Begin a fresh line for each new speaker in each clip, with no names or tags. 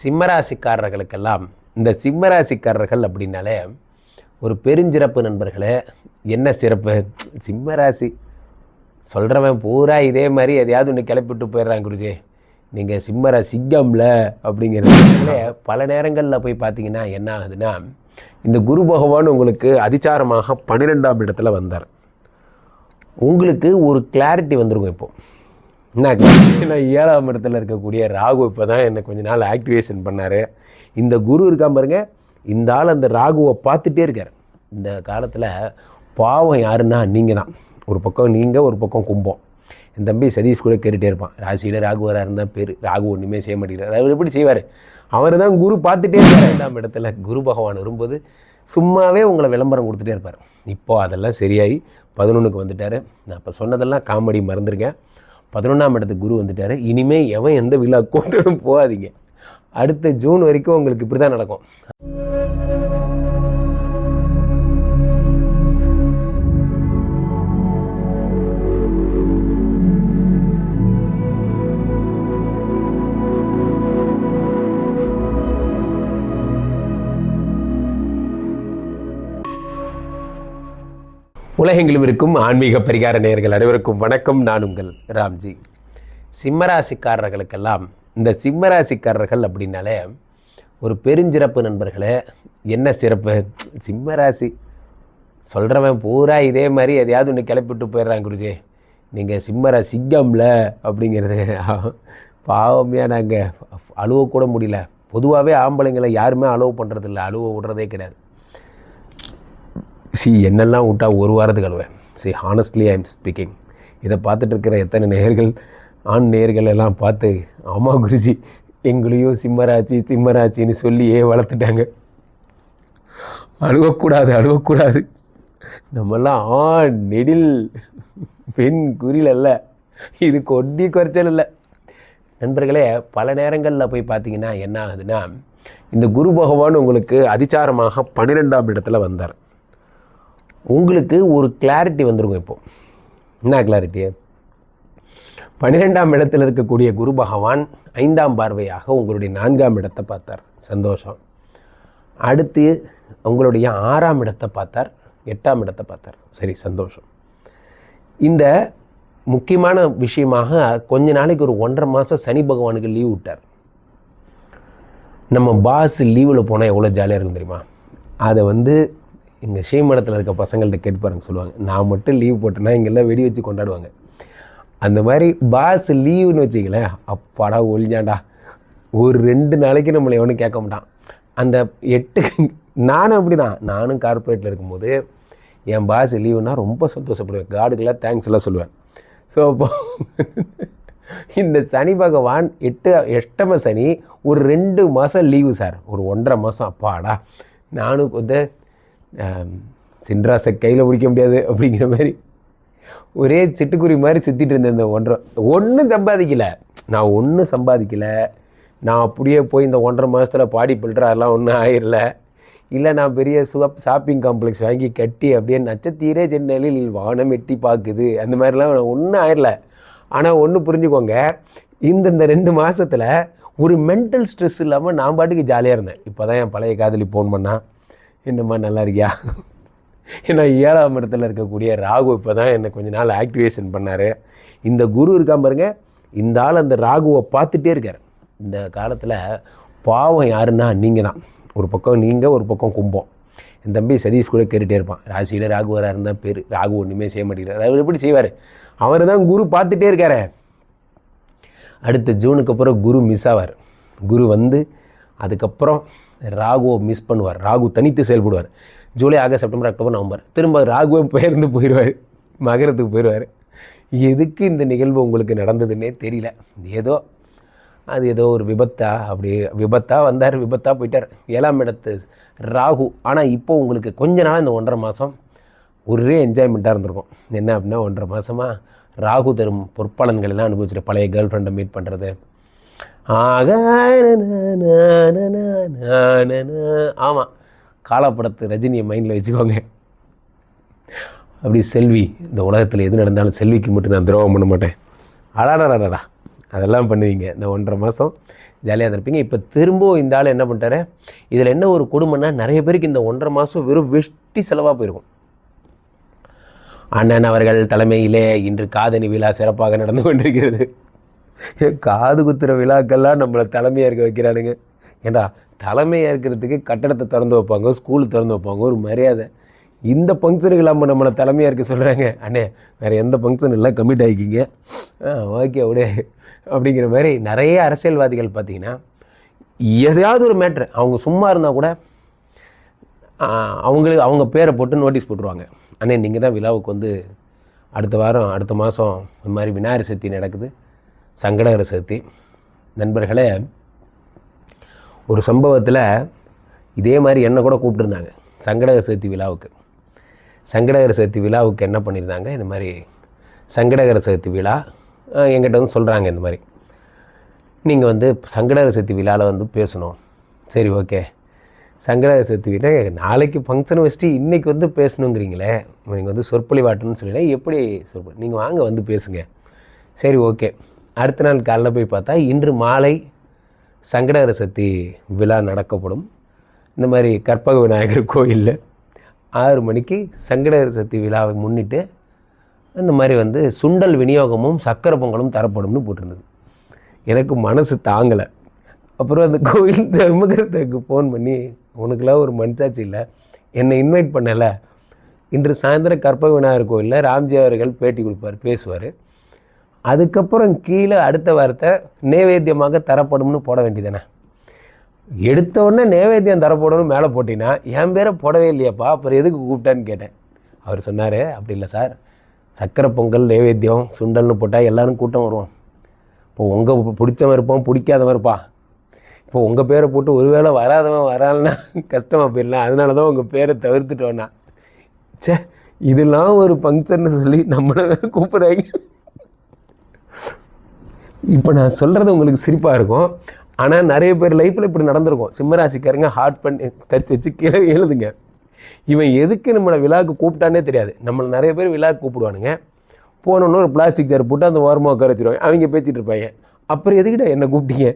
சிம்மராசிக்காரர்களுக்கெல்லாம் இந்த சிம்மராசிக்காரர்கள் அப்படின்னாலே ஒரு பெருஞ்சிறப்பு நண்பர்களே என்ன சிறப்பு? சிம்மராசி. சொல்கிறவன் பூரா இதே மாதிரி எதையாவது ஒன்று கிளப்பிட்டு போயிடுறான் குருஜி. நீங்கள் சிம்மரா சிங்கம்ல அப்படிங்கிறதுனால பல நேரங்களில் போய் பார்த்தீங்கன்னா என்ன ஆகுதுன்னா இந்த குரு பகவான் உங்களுக்கு அதிச்சாரமாக பன்னிரெண்டாம் இடத்துல வந்தார். உங்களுக்கு ஒரு கிளாரிட்டி வந்துருங்க இப்போது என்ன நான் ஏழாம் இடத்துல இருக்கக்கூடிய ராகு இப்போ தான் என்னை கொஞ்ச நாள் ஆக்டிவேஷன் பண்ணார். இந்த குரு இருக்கான் பாருங்க. இந்த ஆள் அந்த ராகுவை பார்த்துட்டே இருக்கார். இந்த காலத்தில் பாவம் யாருன்னா நீங்கள் தான் ஒரு பக்கம் நீங்கள் ஒரு பக்கம் கும்பம். என் தம்பி சதீஷ் கூட கேட்டுகிட்டே இருப்பான். ராசியில் ராகு வரா இருந்தால் பேர் ராகு ஒன்றுமே செய்ய மாட்டேங்கிறார். அவர் எப்படி செய்வார்? அவர் தான் குரு பார்த்துட்டே இருக்கார் ரெண்டாம் இடத்துல குரு பகவான் வரும்போது சும்மாவே உங்களை விளம்பரம் கொடுத்துட்டே இருப்பார். இப்போ அதெல்லாம் சரியாகி பதினொன்றுக்கு வந்துட்டார். நான் இப்போ சொன்னதெல்லாம் காமெடி மறந்துருக்கேன் பதினொன்றாம் இடத்துக்கு குரு வந்துட்டார். இனிமே எவன் எந்த விழா கொண்டு போகாதீங்க. அடுத்த ஜூன் வரைக்கும் உங்களுக்கு இப்படி தான் நடக்கும். உலகெங்கிலும் இருக்கும் ஆன்மீக பரிகார நேயர்கள் அனைவருக்கும் வணக்கம். நான் உங்கள் ராம்ஜி. சிம்மராசிக்காரர்களுக்கெல்லாம் இந்த சிம்மராசிக்காரர்கள் அப்படின்னாலே ஒரு பெருஞ்சிறப்பு நண்பர்களே என்ன சிறப்பு? சிம்மராசி. சொல்கிறவன் பூரா இதே மாதிரி எதையாவது ஒன்று கிளப்பிட்டு போயிடுறான் குருஜி. நீங்கள் சிம்மரா சிங்கம்ல அப்படிங்கிறது பாவமையாக நாங்கள் அழுவக்கூட முடியல. பொதுவாகவே ஆம்பளைங்களை யாருமே அலோவ் பண்ணுறதில்ல அழுவ விடுறதே கிடையாது. சி என்னெல்லாம் விட்டா ஒரு வாரத்துக்கு அழுவேன் see honestly I am speaking இதை பார்த்துட்டு இருக்கிற எத்தனை நேர்கள் ஆண் நேயர்கள் எல்லாம் பார்த்து ஆமாம் குருஜி எங்களையும் சிம்மராட்சி சிம்மராட்சின்னு சொல்லியே வளர்த்துட்டாங்க. அழுவக்கூடாது அழுவக்கூடாது. நம்மெல்லாம் ஆண் நெடில் பெண் குறில் அல்ல. இது கொண்டி குறைச்சல் இல்லை. நண்பர்களே பல நேரங்களில் போய் பார்த்தீங்கன்னா என்ன ஆகுதுன்னா இந்த குரு பகவான் உங்களுக்கு அதிச்சாரமாக பன்னிரெண்டாம் இடத்துல வந்தார். உங்களுக்கு ஒரு கிளாரிட்டி வந்துருக்கும் இப்போ. என்ன கிளாரிட்டி பன்னிரெண்டாம் இடத்தில் இருக்கக்கூடிய குரு பகவான் ஐந்தாம் பார்வையாக உங்களுடைய நான்காம் இடத்தை பார்த்தார். சந்தோஷம். அடுத்து உங்களுடைய ஆறாம் இடத்தை பார்த்தார். எட்டாம் இடத்தை பார்த்தார். சரி சந்தோஷம். இந்த முக்கியமான விஷயமாக கொஞ்ச நாளைக்கு ஒரு ஒன்றரை மாதம் சனி பகவானுக்கு லீவ் விட்டார். நம்ம பாஸ் லீவில் போனால் எவ்வளோ ஜாலியாக இருக்கும் தெரியுமா? அதை வந்து இங்கே ஸ்ரீமடத்தில் இருக்க பசங்கள்ட்ட கேட்டு பாருங்க சொல்லுவாங்க. நான் மட்டும் லீவ் போட்டேன்னா இங்கெல்லாம் வெடி வச்சு கொண்டாடுவாங்க. அந்த மாதிரி பாஸ் லீவுன்னு வச்சுக்கலேன் அப்பாடா ஒழிஞ்சாண்டா ஒரு ரெண்டு நாளைக்கு நம்மளை எவனும் கேட்க மாட்டான். அந்த எட்டு நானும் அப்படி தான் நானும் கார்ப்பரேட்டில் இருக்கும்போது என் பாஸ் லீவுனா ரொம்ப சந்தோஷப்படுவேன். காடுக்கெல்லாம் தேங்க்ஸ் எல்லாம் சொல்லுவேன். ஸோ அப்போ இந்த சனி பகவான் எட்டு எட்டம சனி ஒரு ரெண்டு மாதம் லீவு சார் ஒரு ஒன்றரை மாதம் அப்பாடா. நானும் வந்து சின்ராசை கையில் பிடிக்க முடியாது அப்படிங்கிற மாதிரி. ஒரே சிட்டுக்குருவி மாதிரி சுற்றிட்டு இருந்தேன் இந்த ஒன்றரை ஒன்றும் சம்பாதிக்கலை. நான் ஒன்றும் சம்பாதிக்கலை. நான் அப்படியே போய் இந்த ஒன்றரை மாதத்தில் பாடி பில்டரெல்லாம் ஒன்றும் ஆயிரல. இல்லை நான் பெரிய சுகப் ஷாப்பிங் காம்ப்ளெக்ஸ் வாங்கி கட்டி அப்படியே நட்சத்திரே சென்னையில் வானம் எட்டி பார்க்குது. அந்த மாதிரிலாம் நான் ஒன்றும் ஆயிரல. ஆனால் ஒன்று புரிஞ்சுக்கோங்க இந்த இந்த ரெண்டு மாதத்தில் ஒரு மென்டல் ஸ்ட்ரெஸ் இல்லாமல் நான் பாட்டுக்கு ஜாலியாக இருந்தேன். இப்போ தான் என் பழைய காதலி ஃபோன் பண்ணால் என்னம்மா நல்லா இருக்கியா? ஏன்னா ஏழாம் இடத்துல இருக்கக்கூடிய ராகு இப்போ தான் என்னை கொஞ்ச நாள் ஆக்டிவேஷன் பண்ணார். இந்த குரு இருக்கா பாருங்க இந்த ஆள் அந்த ராகுவை பார்த்துட்டே இருக்கார். இந்த காலத்தில் பாவம் யாருன்னா நீங்கள் தான் ஒரு பக்கம் நீங்கள் ஒரு பக்கம் கும்பம். என் தம்பி சதீஷ் கூட கேட்டுகிட்டே இருப்பான். ராசியில் ராகு இருந்தால் பேர் ராகு ஒன்றுமே செய்ய மாட்டேங்கிறார் அவர் எப்படி செய்வார்? அவர் தான் குரு பார்த்துட்டே இருக்காரு. அடுத்த ஜூனுக்கு அப்புறம் குரு மிஸ் ஆவார். குரு வந்து அதுக்கப்புறம் ராகுவை மிஸ் பண்ணுவார். ராகு தனித்து செயல்படுவார். July August September October November. திரும்ப ராகுவை பெயர்ந்து போயிடுவார் மகரத்துக்கு போயிடுவார் எதுக்கு இந்த நிகழ்வு உங்களுக்கு நடந்ததுன்னே தெரியல. ஏதோ அது ஏதோ ஒரு விபத்தா அப்படி விபத்தாக வந்தார் விபத்தாக போயிட்டார். ஏழாம் இடத்து ராகு. ஆனால் இப்போ உங்களுக்கு கொஞ்ச நாள் இந்த ஒன்றரை மாதம் ஒரே என்ஜாய்மெண்ட்டாக இருந்திருக்கும். என்ன அப்படின்னா ஒன்றரை மாதமாக ராகு தரும் பொற்பலன்கள் எல்லாம் அனுபவிச்சுட்டு பழைய கேர்ள் ஃப்ரெண்டை மீட் பண்ணுறது ஆக ஆமாம் காலப்படத்து ரஜினியை மைண்டில் வச்சுக்கோங்க. அப்படி செல்வி இந்த உலகத்தில் எது நடந்தாலும் செல்விக்கு மட்டும் நான் துரோகம் பண்ண மாட்டேன். அடாடாடாடா அதெல்லாம் பண்ணுவீங்க இந்த ஒன்றரை மாதம் ஜாலியாக இருப்பீங்க. இப்போ திரும்பவும் இந்த ஆள் என்ன பண்ணிட்டாரு? இதில் என்ன ஒரு கொடுமைன்னா நிறைய பேருக்கு இந்த ஒன்றரை மாதம் வெறும் வெஷ்டி செலவாக போயிருக்கும். அண்ணன் அவர்கள் தலைமையிலே இன்று காதணி விழா சிறப்பாக நடந்து கொண்டிருக்கிறது. காது குத்துற விழாக்கெல்லாம் நம்மளை தலைமையாக இருக்க வைக்கிறானுங்க. ஏண்டா தலைமையாக இருக்கிறதுக்கு கட்டடத்தை திறந்து வைப்பாங்க ஸ்கூல் திறந்து வைப்பாங்க ஒரு மரியாதை. இந்த ஃபங்க்ஷனுக்கு இல்லாமல் நம்மளை தலைமையாக இருக்க சொல்கிறாங்க அண்ணே வேறு எந்த ஃபங்க்ஷன் இல்லை கம்மிட் ஆகிக்கிங்க? ஆ ஓகே அப்படியே அப்படிங்கிற மாதிரி நிறைய அரசியல்வாதிகள் பார்த்தீங்கன்னா எதையாவது ஒரு மேட்ரு அவங்க சும்மா இருந்தால் கூட அவங்களுக்கு அவங்க பேரை போட்டு நோட்டீஸ் போட்டுருவாங்க. அண்ணே நீங்கள் தான் விழாவுக்கு வந்து அடுத்த வாரம் அடுத்த மாதம் இந்த மாதிரி விநாயகர் சக்தி நடக்குது. சங்கடகர சதுர்த்தி நண்பர்களே ஒரு சம்பவத்தில் இதே மாதிரி என்னை கூட கூப்பிட்டுருந்தாங்க சங்கடகர சதுர்த்தி விழாவுக்கு. சங்கடகர சதுர்த்தி விழாவுக்கு என்ன பண்ணியிருந்தாங்க? இந்த மாதிரி சங்கடகர சதுர்த்தி விழா எங்கிட்ட வந்து சொல்கிறாங்க இந்த மாதிரி. நீங்கள் வந்து சங்கடகர சதுர்த்தி விழாவில் வந்து பேசணும். சரி ஓகே. சங்கடகர சதுர்த்தி விழா நாளைக்கு ஃபங்க்ஷன் வச்சுட்டு இன்றைக்கி வந்து பேசணுங்கிறீங்களே நீங்கள் வந்து சொற்பொழிவாட்டணும்னு சொல்லினா எப்படி சொற்பொழி நீங்கள் வாங்க வந்து பேசுங்க. சரி ஓகே. அடுத்த நாள் காலைல போய் பார்த்தா இன்று மாலை சங்கடகர சக்தி விழா நடக்கப்படும். இந்த மாதிரி கற்பக விநாயகர் கோயிலில் ஆறு மணிக்கு சங்கடகர சக்தி விழாவை முன்னிட்டு இந்த மாதிரி வந்து சுண்டல் விநியோகமும் சக்கரை பொங்கலும் தரப்படும்னு போட்டிருந்தது. எனக்கு மனசு தாங்கலை. அப்புறம் அந்த கோயில் தர்மகரத்துக்கு ஃபோன் பண்ணி உனக்குலாம் ஒரு மனசாட்சி இல்லை. என்னை இன்வைட் பண்ணலை. இன்று சாயந்தரம் கற்பக விநாயகர் கோயிலில் ராம்ஜி அவர்கள் பேட்டி கொடுப்பார் பேசுவார். அதுக்கப்புறம் கீழே அடுத்த வாரத்தை நைவேத்தியமாக தரப்படும்னு போட வேண்டியதானே எடுத்த உடனே நைவேத்தியம் தரப்படணும்னு மேலே போட்டிங்கன்னா என் பேரை போடவே இல்லையாப்பா அப்புறம் எதுக்கு கூப்பிட்டான்னு கேட்டேன். அவர் சொன்னார் அப்படி இல்லை சார். சக்கரை பொங்கல் நைவேத்தியம் சுண்டல்னு போட்டால் எல்லோரும் கூட்டம் வருவோம். இப்போ உங்கள் பிடிச்சவன் இருப்பான் பிடிக்காதவன் இருப்பான் இப்போ உங்கள் பேரை போட்டு ஒருவேளை வராதவன் வரான்னா கஷ்டமாக போயிடலாம். அதனால தான் உங்கள் பேரை தவிர்த்துட்டோன்னா ச்சே இதெல்லாம் ஒரு ஃபங்க்ஷன்னு சொல்லி நம்மளை கூப்பிட்றாங்க. இப்போ நான் சொல்கிறது உங்களுக்கு சிரிப்பாக இருக்கும். ஆனால் நிறைய பேர் லைஃப்பில் இப்படி நடந்திருக்கும். சிம்மராசிக்காரங்க ஹார்ட் பண்ணி டச் வச்சு கீழே எழுதுங்க. இவன் எதுக்கு நம்மளை விழாவுக்கு கூப்பிட்டானே தெரியாது. நம்மளை நிறைய பேர் விழாவுக்கு கூப்பிடுவானுங்க. போனோன்னு ஒரு பிளாஸ்டிக் சேர் போட்டு அந்த ஓரமாக உட்கார வச்சுருவாங்க. அவங்க பேசிகிட்டு இருப்பாங்க. அப்புறம் எதுக்கிட்ட என்னை கூப்பிட்டீங்க?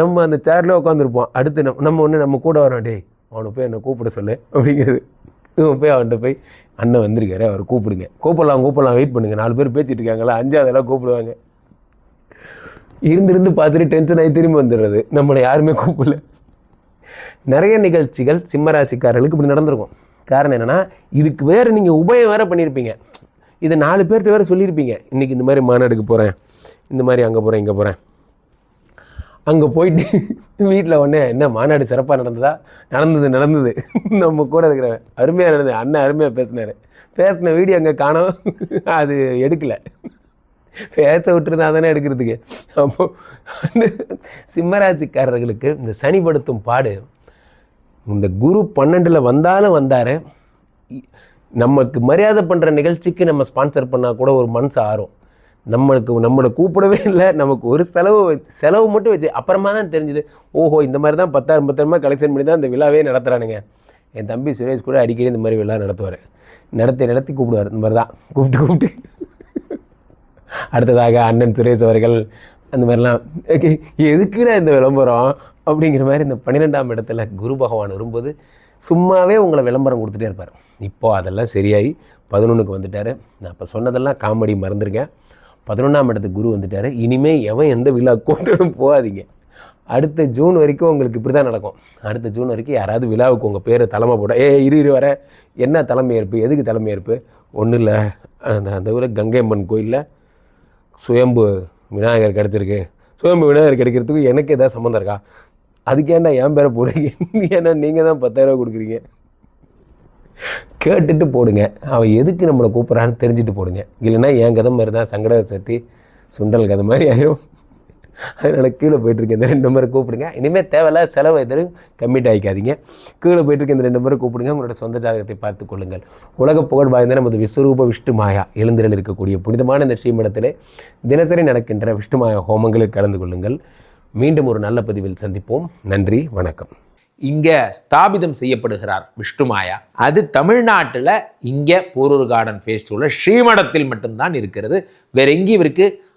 நம்ம அந்த சேரில் உட்காந்துருப்போம் அடுத்து நம்ம நம்ம ஒன்று நம்ம கூட வரோம். டேய் அவனை போய் என்னை கூப்பிட சொல்லு. அப்படிங்கிறது இவன் போய் அவன்கிட்ட போய் அண்ணன் வந்திருக்காரு அவர் கூப்பிடுங்க. கூப்பிடலாம் கூப்பிடலாம் வெயிட் பண்ணுங்கள் நாலு பேர் பேசிட்டு இருக்காங்களா அஞ்சாவதெல்லாம் கூப்பிடுவாங்க. இருந்திருந்து பார்த்துட்டு டென்ஷன் ஆகி திரும்பி வந்துடுறது. நம்மளை யாருமே கூப்பிடல. நிறைய நிகழ்ச்சிகள் சிம்மராசிக்காரர்களுக்கு இப்படி நடந்திருக்கும். காரணம் என்னென்னா இதுக்கு வேறு நீங்கள் உபயம் வேறு பண்ணியிருப்பீங்க இதை நாலு பேர்கிட்ட வேறு சொல்லியிருப்பீங்க இன்றைக்கி இந்த மாதிரி மாநாடுக்கு போகிறேன் இந்த மாதிரி அங்கே போகிறேன் இங்கே போகிறேன் அங்கே போயிட்டு வீட்டில் உடனே என்ன மாநாடு சிறப்பாக நடந்ததா? நடந்தது நடந்தது. நம்ம கூட இருக்கிற அருமையாக நடந்தது அண்ணன் அருமையாக பேசினார். பேசின வீடியோ அங்கே காணோம். அது எடுக்கலை. பேச விட்டுருந்தா தானே எடுக்கிறதுக்கு. அப்போ அந்த சிம்மராசிக்காரர்களுக்கு இந்த சனிப்படுத்தும் பாடு இந்த குரு பன்னெண்டில் வந்தாலும் வந்தார். நமக்கு மரியாதை பண்ணுற நிகழ்ச்சிக்கு நம்ம ஸ்பான்சர் பண்ணால் கூட ஒரு மனசு ஆறும். நம்மளுக்கு நம்மளை கூப்பிடவே இல்லை. நமக்கு ஒரு செலவு வச்சு செலவு மட்டும் வச்சு அப்புறமா தான் தெரிஞ்சுது ஓஹோ இந்த மாதிரி தான் பத்தாயிரம் பத்தாயிரமா கலெக்ஷன் பண்ணி தான் இந்த விழாவே நடத்துகிறானுங்க என் தம்பி சுரேஷ் கூட அடிக்கடி இந்த மாதிரி விழா நடத்துவார். நடத்தி நடத்தி கூப்பிடுவார். இந்த மாதிரி தான். கூப்பிட்டு கூப்பிட்டு. அடுத்ததாக அண்ணன் சுரேஷ் அவர்கள் அந்த மாதிரிலாம் ஓகே எதுக்குடா இந்த விளம்பரம்? அப்படிங்கிற மாதிரி இந்த பன்னிரெண்டாம் இடத்துல குரு பகவான் வரும்போது சும்மாவே உங்களை விளம்பரம் கொடுத்துட்டே இருப்பார். இப்போது அதெல்லாம் சரியாகி பதினொன்றுக்கு வந்துட்டார். நான் இப்போ சொன்னதெல்லாம் காமெடி மறந்துருக்கேன் பதினொன்றாம் இடத்துக்கு குரு வந்துட்டார். இனிமேல் எவன் எந்த விழா கொண்டாலும் போகாதீங்க. அடுத்த ஜூன் வரைக்கும் உங்களுக்கு இப்படி தான் நடக்கும். அடுத்த ஜூன் வரைக்கும் யாராவது விழாவுக்கு உங்கள் பேரை தலைமை போட ஏ இரு இரு வர. என்ன தலைமையேற்பு எதுக்கு தலைமையேற்பு ஒன்றும் இல்லை அந்த அந்த ஊரில் கங்கையம்மன் கோயிலில் சுயம்பு விநாயகர் கிடச்சிருக்கு. சுயம்பு விநாயகர் கிடைக்கிறதுக்கு எனக்கு ஏதாவது சம்மந்தம் இருக்கா? அதுக்கு ஏன்டா என் பேரை போடுறீங்க? ஏன்னா நீங்கள் தான் பத்தாயிரரூவா கொடுக்குறீங்க. கேட்டுட்டு போடுங்க. அவன் எதுக்கு நம்மளை கூப்பிட்றான்னு தெரிஞ்சுட்டு போடுங்க. இல்லைன்னா என் கதை மாதிரி தான் சங்கட சக்தி சுண்டல் கதை மாதிரி ஆயிரும். அதனால் கீழே போயிட்டுருக்கேன் இந்த ரெண்டு முறை கூப்பிடுங்க. இனிமேல் தேவையில்ல செலவு எதிரும் கம்மிட் ஆகிக்காதீங்க கீழே போயிட்டுருக்க இந்த ரெண்டு முறை கூப்பிடுங்க. உங்களோட சொந்த ஜாதகத்தை பார்த்து கொள்ளுங்கள். உலக புகழ் வாய்ந்த நமது விஸ்வரூப விஷ்ணு மாயா எழுந்திரல் இருக்கக்கூடிய புனிதமான இந்த ஸ்ரீமடத்தில் தினசரி நடக்கின்ற விஷ்ணு மாயா ஹோமங்களில் கலந்து கொள்ளுங்கள். மீண்டும் ஒரு நல்ல பதிவில் சந்திப்போம். நன்றி வணக்கம்.
இங்கே ஸ்தாபிதம் செய்யப்படுகிறார் விஷ்ணுமாயா அது தமிழ்நாட்டில் இங்கே போரூர் கார்டன் ஃபேஸ்டிவலில் ஸ்ரீமடத்தில் மட்டும்தான் இருக்கிறது. வேற எங்கேயும் இவருக்கு